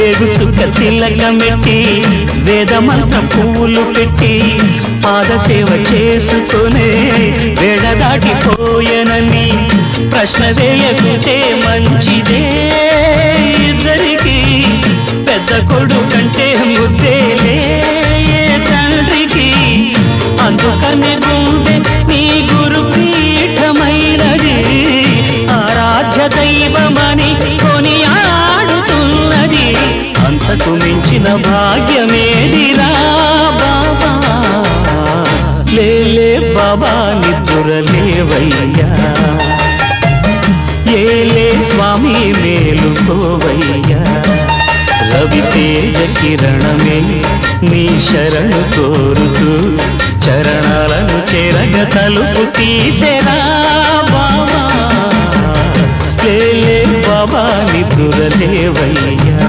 వేగు చుక్క తిలకమెట్టి వేదమంత పువ్వులు పెట్టి పాదసేవ చేసుకునే వేడ దాటిపోయనని ప్రశ్న వేయకుంటే మంచిదే ఇద్దరికి. పెద్ద కొడుకంటే ముద్దేలే తండ్రికి. అందుకనే మించిన భాగ్యమేదిరా బాబా? లేలే బాబా నిద్రలేవయ్యా. ఏలే స్వామి మేలుకోవయ్యా. రవి తేజ కిరణమే నీ శరణు కోరుతూ చరణాలను చెరగ తలుపు తీసెరా బాబా? లేలే బాబా నిద్రలేవయ్యా.